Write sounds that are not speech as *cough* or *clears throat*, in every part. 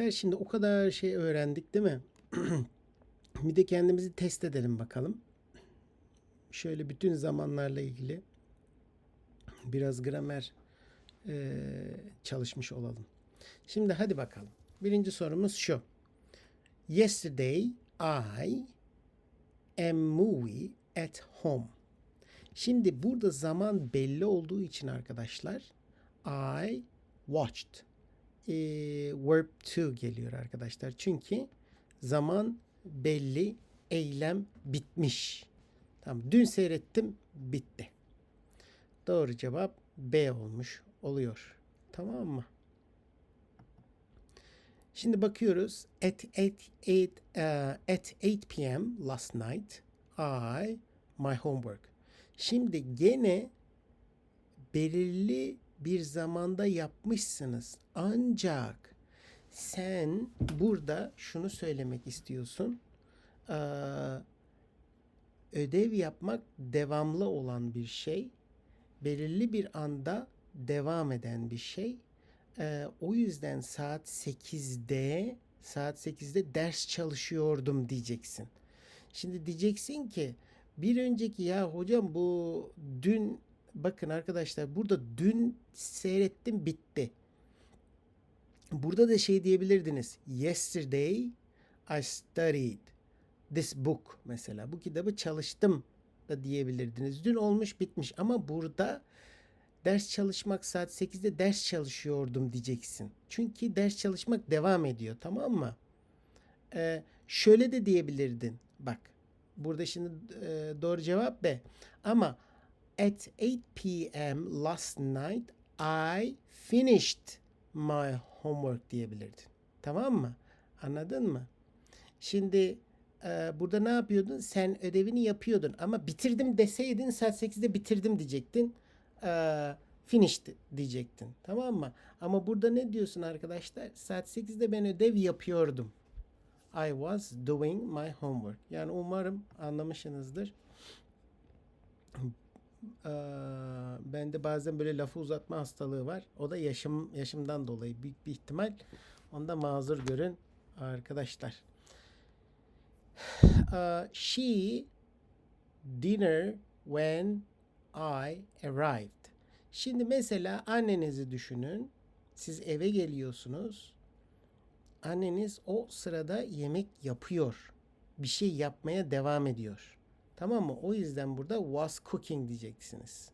arkadaşlar. Şimdi o kadar şey öğrendik değil mi? *clears throat* bir de kendimizi test edelim bakalım. Şöyle bütün zamanlarla ilgili biraz gramer eee, çalışmış olalım. Şimdi hadi bakalım. Birinci sorumuz şu. Yesterday I am movie at home. Şimdi burada zaman belli olduğu için arkadaşlar I watched e, verb to geliyor arkadaşlar. Çünkü zaman belli, eylem bitmiş. Tamam. Dün seyrettim, bitti. Doğru cevap B olmuş oluyor. Tamam mı? Şimdi bakıyoruz. At 8 8 uh, at 8 p.m. last night I my homework. Şimdi gene belirli bir zamanda yapmışsınız. Ancak sen burada şunu söylemek istiyorsun. Ee, ödev yapmak devamlı olan bir şey. Belirli bir anda devam eden bir şey. Ee, o yüzden saat 8'de saat 8'de ders çalışıyordum diyeceksin. Şimdi diyeceksin ki bir önceki ya hocam bu dün bakın arkadaşlar burada dün seyrettim bitti. Burada da şey diyebilirdiniz. Yesterday I studied this book mesela. Bu kitabı çalıştım da diyebilirdiniz. Dün olmuş bitmiş ama burada ders çalışmak saat 8'de ders çalışıyordum diyeceksin. Çünkü ders çalışmak devam ediyor tamam mı? Ee, şöyle de diyebilirdin. Bak burada şimdi e, doğru cevap B. Ama at 8 p.m. last night I finished my homework diyebilirdin. Tamam mı? Anladın mı? Şimdi e, burada ne yapıyordun? Sen ödevini yapıyordun ama bitirdim deseydin saat 8'de bitirdim diyecektin. E, finished diyecektin. Tamam mı? Ama burada ne diyorsun arkadaşlar? Saat 8'de ben ödev yapıyordum. I was doing my homework. Yani umarım anlamışsınızdır. Bende bazen böyle lafı uzatma hastalığı var. O da yaşım yaşımdan dolayı büyük bir ihtimal. Onda mazur görün arkadaşlar. Eee, she dinner when I arrived. Şimdi mesela annenizi düşünün. Siz eve geliyorsunuz. Anneniz o sırada yemek yapıyor. Bir şey yapmaya devam ediyor. Tamam mı? O yüzden burada was cooking diyeceksiniz.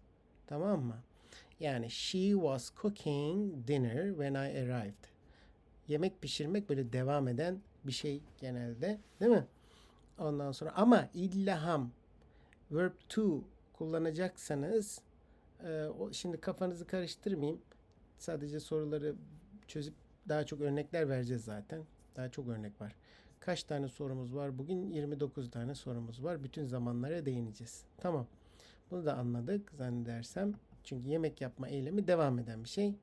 Tamam mı? Yani she was cooking dinner when I arrived. Yemek pişirmek böyle devam eden bir şey genelde. Değil mi? Ondan sonra ama illaham verb to kullanacaksanız e, şimdi kafanızı karıştırmayayım. Sadece soruları çözüp daha çok örnekler vereceğiz zaten. Daha çok örnek var. Kaç tane sorumuz var? Bugün 29 tane sorumuz var. Bütün zamanlara değineceğiz. Tamam. Bunu da anladık zannedersem. Çünkü yemek yapma eylemi devam eden bir şey.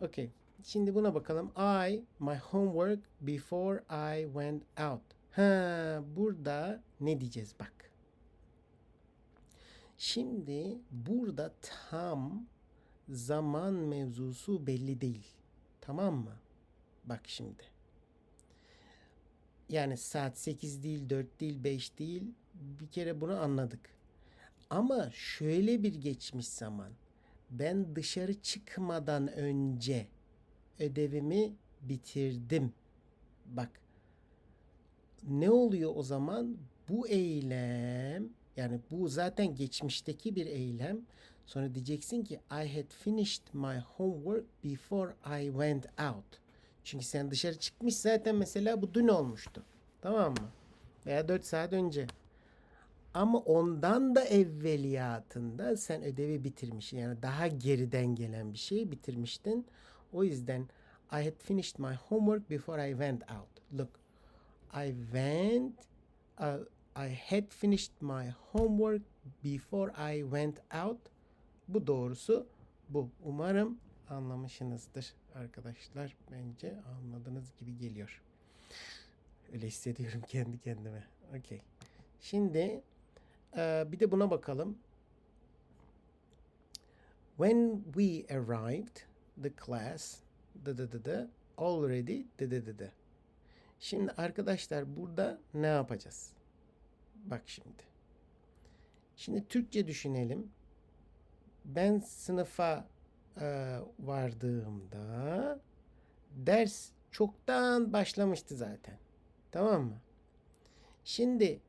Okay. Şimdi buna bakalım. I my homework before I went out. Ha, burada ne diyeceğiz bak. Şimdi burada tam zaman mevzusu belli değil. Tamam mı? Bak şimdi. Yani saat 8 değil, 4 değil, 5 değil. Bir kere bunu anladık. Ama şöyle bir geçmiş zaman. Ben dışarı çıkmadan önce ödevimi bitirdim. Bak. Ne oluyor o zaman? Bu eylem yani bu zaten geçmişteki bir eylem. Sonra diyeceksin ki I had finished my homework before I went out. Çünkü sen dışarı çıkmış zaten mesela bu dün olmuştu. Tamam mı? Veya 4 saat önce. Ama ondan da evveliyatında sen ödevi bitirmişsin. Yani daha geriden gelen bir şeyi bitirmiştin. O yüzden I had finished my homework before I went out. Look. I went uh, I had finished my homework before I went out. Bu doğrusu bu. Umarım anlamışsınızdır arkadaşlar. Bence anladığınız gibi geliyor. Öyle hissediyorum *laughs* kendi kendime. Okey. Şimdi e, bir de buna bakalım. When we arrived, the class, the, the, the, the, already de de de de. Şimdi arkadaşlar burada ne yapacağız? Bak şimdi. Şimdi Türkçe düşünelim. Ben sınıfa e, vardığımda ders çoktan başlamıştı zaten. Tamam mı? Şimdi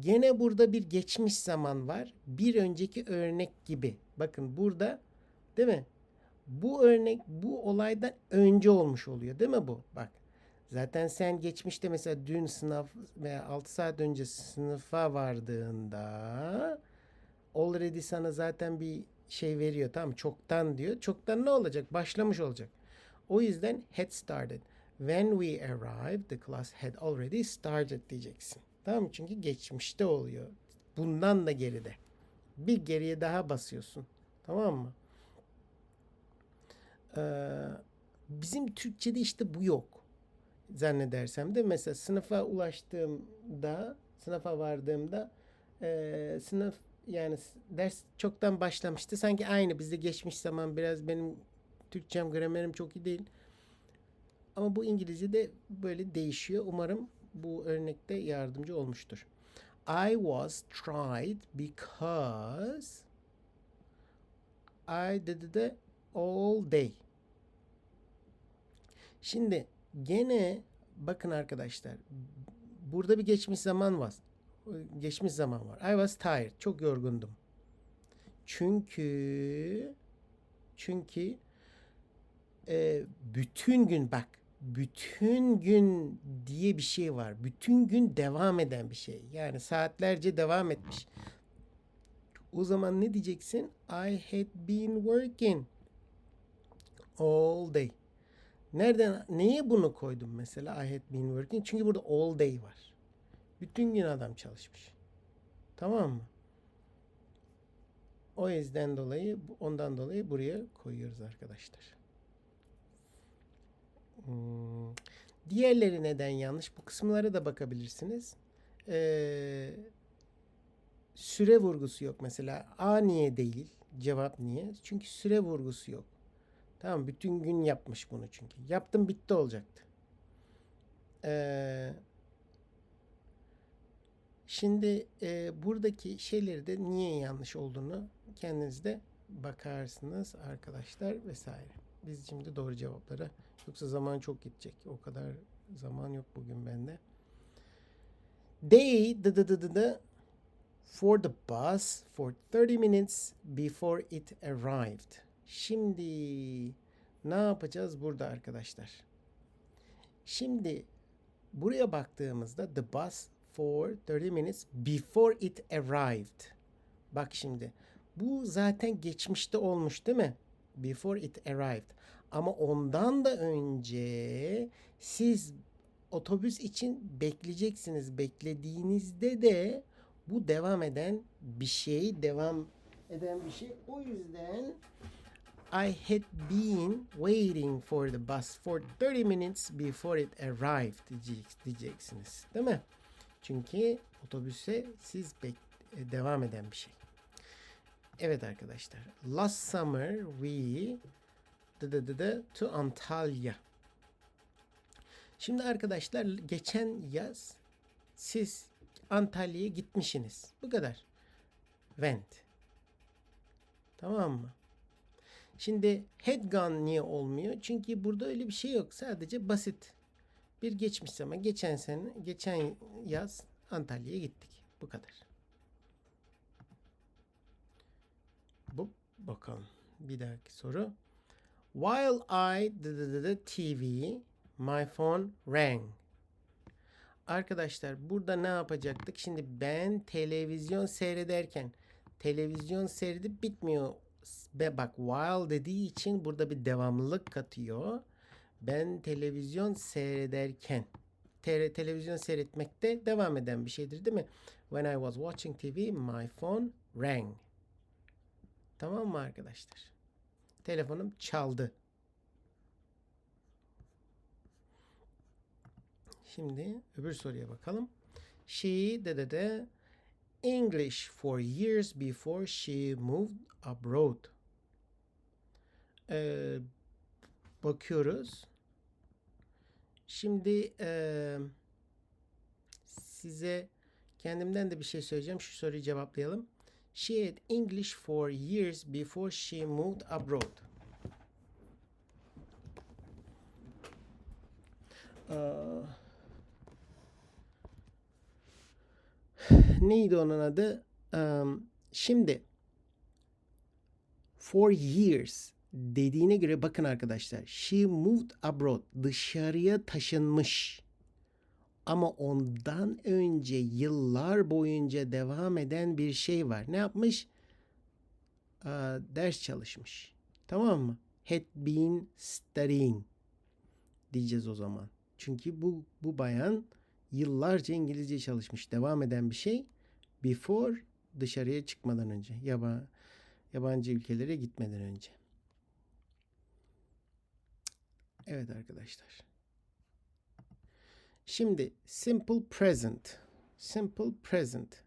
gene burada bir geçmiş zaman var. Bir önceki örnek gibi. Bakın burada değil mi? Bu örnek bu olaydan önce olmuş oluyor değil mi bu? Bak. Zaten sen geçmişte mesela dün sınav veya 6 saat önce sınıfa vardığında already sana zaten bir şey veriyor tamam? Çoktan diyor. Çoktan ne olacak? Başlamış olacak. O yüzden had started. When we arrived, the class had already started diyeceksin. Tamam? Çünkü geçmişte oluyor. Bundan da geride. Bir geriye daha basıyorsun. Tamam mı? Ee, bizim Türkçe'de işte bu yok. Zannedersem de mesela sınıfa ulaştığımda, sınıfa vardığımda e, sınıf yani ders çoktan başlamıştı. Sanki aynı bizde geçmiş zaman biraz benim Türkçem, gramerim çok iyi değil. Ama bu İngilizce'de böyle değişiyor. Umarım bu örnekte yardımcı olmuştur. I was tried because I did it all day. Şimdi gene bakın arkadaşlar burada bir geçmiş zaman var. Geçmiş zaman var. I was tired. Çok yorgundum. Çünkü çünkü e, bütün gün bak bütün gün diye bir şey var. Bütün gün devam eden bir şey. Yani saatlerce devam etmiş. O zaman ne diyeceksin? I had been working all day. Nereden, neye bunu koydum mesela? I had been working. Çünkü burada all day var. Bütün gün adam çalışmış. Tamam mı? O yüzden dolayı, ondan dolayı buraya koyuyoruz arkadaşlar. Hmm. Diğerleri neden yanlış? Bu kısımlara da bakabilirsiniz. Ee, süre vurgusu yok mesela. A niye değil? Cevap niye? Çünkü süre vurgusu yok. Tamam bütün gün yapmış bunu çünkü. Yaptım bitti olacaktı. Ee, şimdi e, buradaki şeyleri de niye yanlış olduğunu kendiniz de bakarsınız arkadaşlar vesaire. Biz şimdi doğru cevaplara yoksa zaman çok gidecek. O kadar zaman yok bugün bende. They dı dı dı dı dı for the bus for 30 minutes before it arrived. Şimdi ne yapacağız burada arkadaşlar? Şimdi buraya baktığımızda the bus for 30 minutes before it arrived. Bak şimdi bu zaten geçmişte olmuş değil mi? Before it arrived. Ama ondan da önce siz otobüs için bekleyeceksiniz. Beklediğinizde de bu devam eden bir şey, devam eden bir şey. O yüzden I had been waiting for the bus for 30 minutes before it arrived diyecek- diyeceksiniz. Değil mi? Çünkü otobüse siz e, devam eden bir şey. Evet arkadaşlar. Last summer we dı dı dı dı to Antalya. Şimdi arkadaşlar geçen yaz siz Antalya'ya gitmişsiniz. Bu kadar. Went. Tamam mı? Şimdi had gone niye olmuyor? Çünkü burada öyle bir şey yok. Sadece basit bir geçmiş zaman. Geçen sene, geçen yaz Antalya'ya gittik. Bu kadar. Bu bakalım. Bir dahaki soru. While I the, the, the, TV, my phone rang. Arkadaşlar burada ne yapacaktık? Şimdi ben televizyon seyrederken televizyon seyredip bitmiyor. Ve bak while dediği için burada bir devamlılık katıyor. Ben televizyon seyrederken te- televizyon seyretmekte devam eden bir şeydir değil mi? When I was watching TV, my phone rang. Tamam mı arkadaşlar? Telefonum çaldı. Şimdi öbür soruya bakalım. She de de de English for years before she moved abroad. Ee, bakıyoruz. Şimdi eee, size kendimden de bir şey söyleyeceğim. Şu soruyu cevaplayalım. She had English for years before she moved abroad. Aa, neydi onun adı? Um, şimdi for years dediğine göre bakın arkadaşlar. She moved abroad. Dışarıya taşınmış. Ama ondan önce yıllar boyunca devam eden bir şey var. Ne yapmış? Aa, ders çalışmış. Tamam mı? Had been studying diyeceğiz o zaman. Çünkü bu bu bayan yıllarca İngilizce çalışmış. Devam eden bir şey. Before dışarıya çıkmadan önce. Yaba, yabancı ülkelere gitmeden önce. Evet arkadaşlar. Şimdi simple present. Simple present.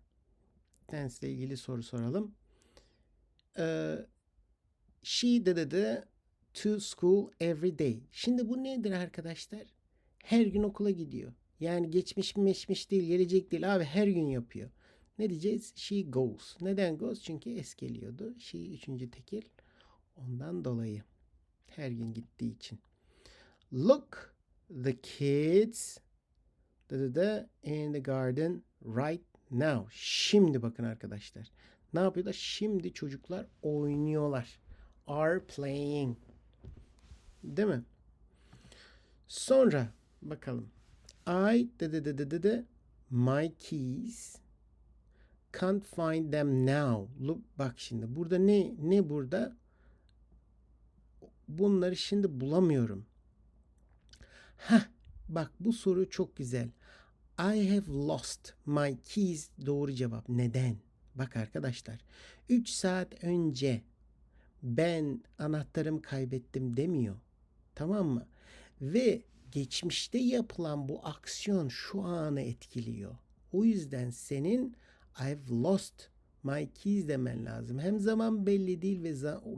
Tense ile ilgili soru soralım. Ee, she did the to school every day. Şimdi bu nedir arkadaşlar? Her gün okula gidiyor. Yani geçmiş meşmiş değil, gelecek değil. Abi her gün yapıyor. Ne diyeceğiz? She goes. Neden goes? Çünkü es. She üçüncü tekil. Ondan dolayı. Her gün gittiği için. Look the kids in the garden right now. Şimdi bakın arkadaşlar. Ne yapıyorlar? Şimdi çocuklar oynuyorlar. Are playing. Değil mi? Sonra bakalım. I da da da da da da my keys can't find them now. Look bak şimdi burada ne ne burada? Bunları şimdi bulamıyorum. Heh, bak bu soru çok güzel. I have lost my keys doğru cevap. Neden? Bak arkadaşlar. 3 saat önce ben anahtarımı kaybettim demiyor. Tamam mı? Ve geçmişte yapılan bu aksiyon şu anı etkiliyor. O yüzden senin I've lost my keys demen lazım. Hem zaman belli değil ve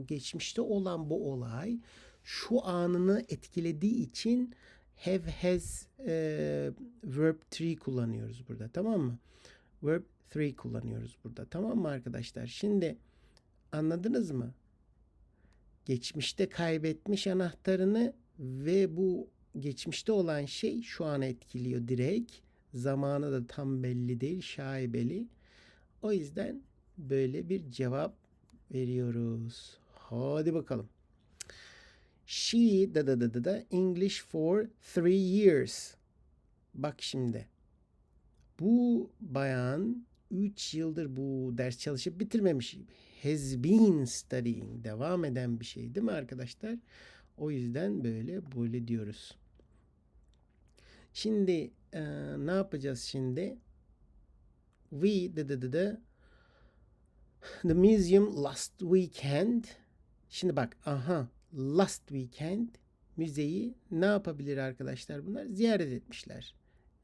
geçmişte olan bu olay şu anını etkilediği için have has e, verb 3 kullanıyoruz burada tamam mı? Verb 3 kullanıyoruz burada tamam mı arkadaşlar? Şimdi anladınız mı? Geçmişte kaybetmiş anahtarını ve bu geçmişte olan şey şu an etkiliyor direkt. Zamanı da tam belli değil, şaibeli. O yüzden böyle bir cevap veriyoruz. Hadi bakalım. She da da da da da English for three years. Bak şimdi. Bu bayan 3 yıldır bu ders çalışıp bitirmemiş. Has been studying. Devam eden bir şey değil mi arkadaşlar? O yüzden böyle böyle diyoruz. Şimdi e, ne yapacağız şimdi? We the the the the the museum last weekend. Şimdi bak aha last weekend müzeyi ne yapabilir arkadaşlar bunlar? Ziyaret etmişler.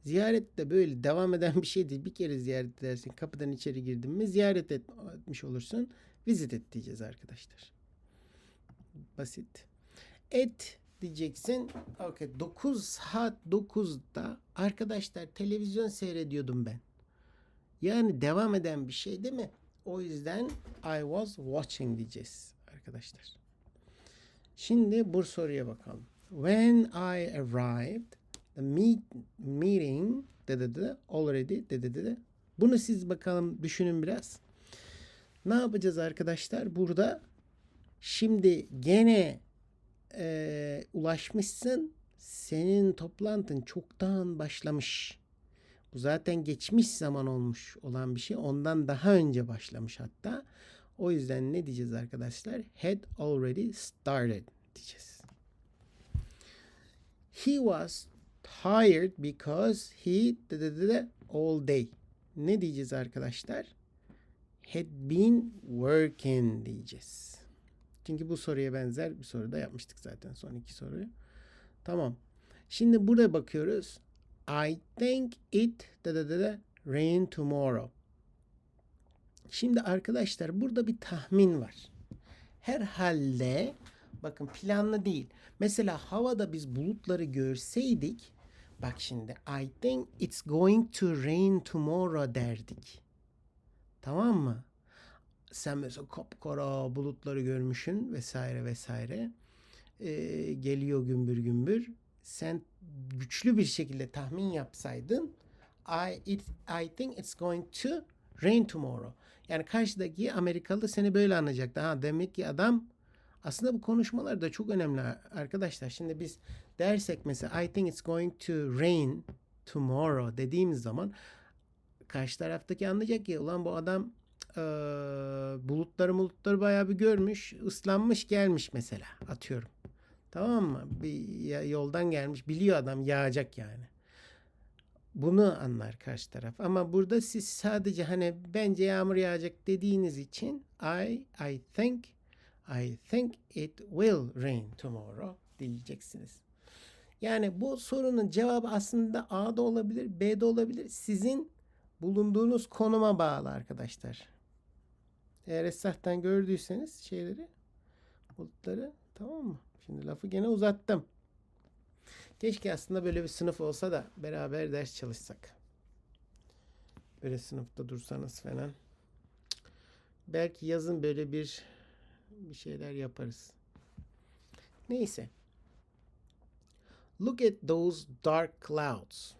Ziyaret de böyle devam eden bir şey değil. Bir kere ziyaret edersin. Kapıdan içeri girdin mi ziyaret et, etmiş olursun. Visit et diyeceğiz arkadaşlar. Basit. Et diyeceksin. Okay. 9 saat 9'da arkadaşlar televizyon seyrediyordum ben. Yani devam eden bir şey değil mi? O yüzden I was watching diyeceğiz arkadaşlar. Şimdi bu soruya bakalım. When I arrived, the meet, meeting da already da da. Bunu siz bakalım düşünün biraz. Ne yapacağız arkadaşlar? Burada şimdi gene e, ulaşmışsın. Senin toplantın çoktan başlamış. Bu zaten geçmiş zaman olmuş olan bir şey. Ondan daha önce başlamış hatta. O yüzden ne diyeceğiz arkadaşlar? Had already started diyeceğiz. He was tired because he da da da da all day. Ne diyeceğiz arkadaşlar? Had been working diyeceğiz. Çünkü bu soruya benzer bir soru da yapmıştık zaten son iki soruyu. Tamam. Şimdi burada bakıyoruz. I think it da da da da rain tomorrow. Şimdi arkadaşlar burada bir tahmin var. Herhalde Bakın planlı değil. Mesela havada biz bulutları görseydik bak şimdi I think it's going to rain tomorrow derdik. Tamam mı? Sen mesela kapkara bulutları görmüşsün vesaire vesaire. Ee, geliyor gümbür gümbür. Sen güçlü bir şekilde tahmin yapsaydın I, it, I think it's going to rain tomorrow. Yani karşıdaki Amerikalı seni böyle anlayacaktı. Ha, demek ki adam aslında bu konuşmalar da çok önemli arkadaşlar. Şimdi biz dersek mesela I think it's going to rain tomorrow dediğimiz zaman karşı taraftaki anlayacak ki ulan bu adam e, bulutları bulutları bayağı bir görmüş, ıslanmış gelmiş mesela atıyorum. Tamam mı? Bir yoldan gelmiş, biliyor adam yağacak yani. Bunu anlar karşı taraf. Ama burada siz sadece hani bence yağmur yağacak dediğiniz için I I think I think it will rain tomorrow diyeceksiniz. Yani bu sorunun cevabı aslında A'da olabilir, B'de olabilir. Sizin bulunduğunuz konuma bağlı arkadaşlar. Eğer esahtan gördüyseniz şeyleri, bulutları tamam mı? Şimdi lafı gene uzattım. Keşke aslında böyle bir sınıf olsa da beraber ders çalışsak. Böyle sınıfta dursanız falan. Belki yazın böyle bir bir şeyler yaparız. Neyse. Look at those dark clouds.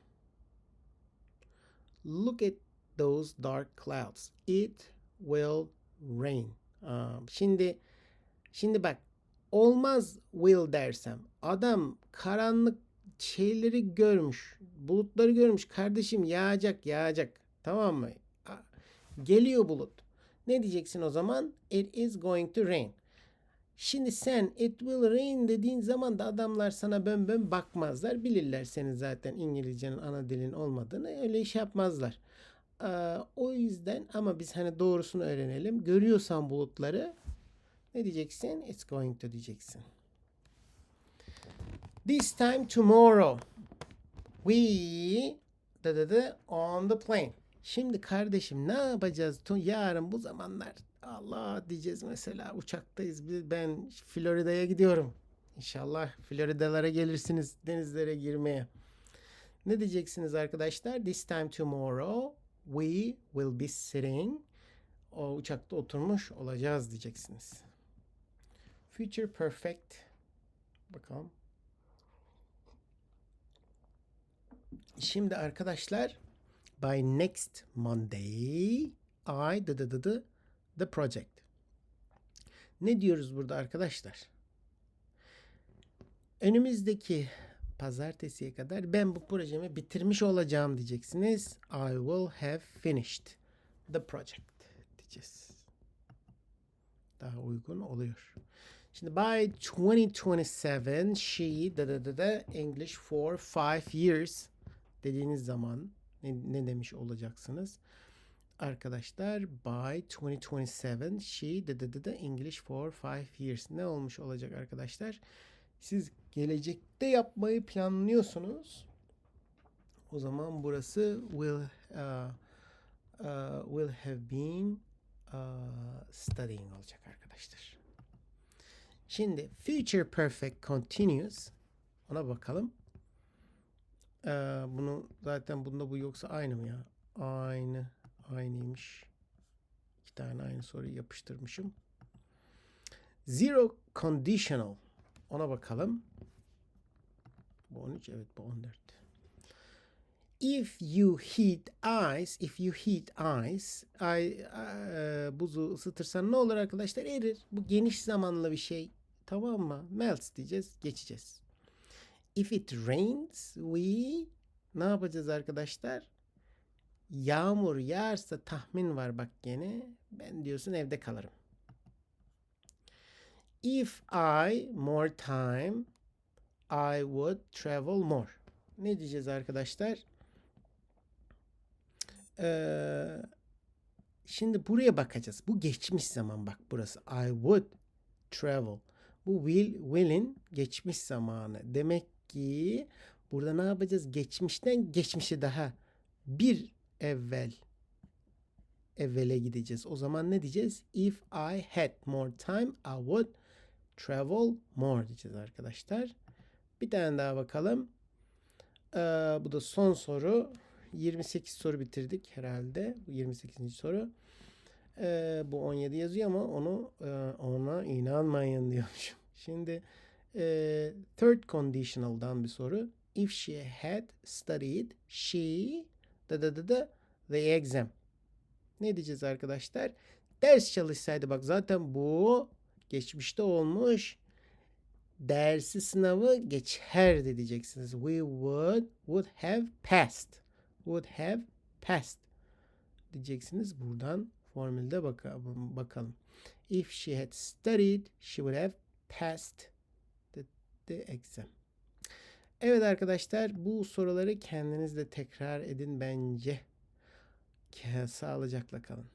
Look at those dark clouds. It will rain. Şimdi şimdi bak olmaz will dersem adam karanlık şeyleri görmüş. Bulutları görmüş. Kardeşim yağacak yağacak. Tamam mı? Geliyor bulut. Ne diyeceksin o zaman? It is going to rain. Şimdi sen it will rain dediğin zaman da adamlar sana bön bön bakmazlar. Bilirler senin zaten İngilizcenin ana dilin olmadığını. Öyle iş yapmazlar. Ee, o yüzden ama biz hani doğrusunu öğrenelim. Görüyorsan bulutları ne diyeceksin? It's going to diyeceksin. This time tomorrow we da da da on the plane. Şimdi kardeşim ne yapacağız? Yarın bu zamanlar Allah diyeceğiz mesela uçaktayız. Ben Florida'ya gidiyorum. İnşallah Floridalara gelirsiniz denizlere girmeye. Ne diyeceksiniz arkadaşlar? This time tomorrow we will be sitting. O uçakta oturmuş olacağız diyeceksiniz. Future perfect. Bakalım. Şimdi arkadaşlar by next Monday I the, the, the, the, the project. Ne diyoruz burada arkadaşlar? Önümüzdeki pazartesiye kadar ben bu projemi bitirmiş olacağım diyeceksiniz. I will have finished the project diyeceğiz. Daha uygun oluyor. Şimdi by 2027 she da da da da English for 5 years dediğiniz zaman ne, ne demiş olacaksınız? Arkadaşlar by 2027 she da da da English for 5 years ne olmuş olacak arkadaşlar? Siz gelecekte yapmayı planlıyorsunuz. O zaman burası will uh, uh, will have been uh, studying olacak arkadaşlar. Şimdi future perfect continuous ona bakalım. Ee, bunu zaten bunda bu yoksa aynı mı ya? Aynı. Aynıymış. İki tane aynı soruyu yapıştırmışım. Zero conditional. Ona bakalım. Bu 13 evet bu 14. If you heat ice, if you heat ice, ay, e, buzu ısıtırsan ne olur arkadaşlar? Erir. Bu geniş zamanlı bir şey. Tamam mı? Melts diyeceğiz. Geçeceğiz. If it rains, we ne yapacağız arkadaşlar? Yağmur yağarsa tahmin var bak gene. Ben diyorsun evde kalırım. If I more time, I would travel more. Ne diyeceğiz arkadaşlar? Ee, şimdi buraya bakacağız. Bu geçmiş zaman bak burası. I would travel. Bu will, will'in geçmiş zamanı. Demek ki burada ne yapacağız? Geçmişten geçmişe daha bir evvel evvele gideceğiz. O zaman ne diyeceğiz? If I had more time, I would travel more diyeceğiz arkadaşlar. Bir tane daha bakalım. Ee, bu da son soru. 28 soru bitirdik herhalde. Bu 28. soru. Ee, bu 17 yazıyor ama onu e, ona inanmayın diyormuşum. *laughs* Şimdi e, third conditional'dan bir soru. If she had studied, she da da da da the exam. Ne diyeceğiz arkadaşlar? Ders çalışsaydı bak zaten bu geçmişte olmuş. Dersi sınavı geçerdi diyeceksiniz. We would would have passed. Would have passed diyeceksiniz. Buradan formülde baka- bakalım. If she had studied, she would have passed the, the exam. Evet arkadaşlar bu soruları kendiniz de tekrar edin bence. Sağlıcakla kalın.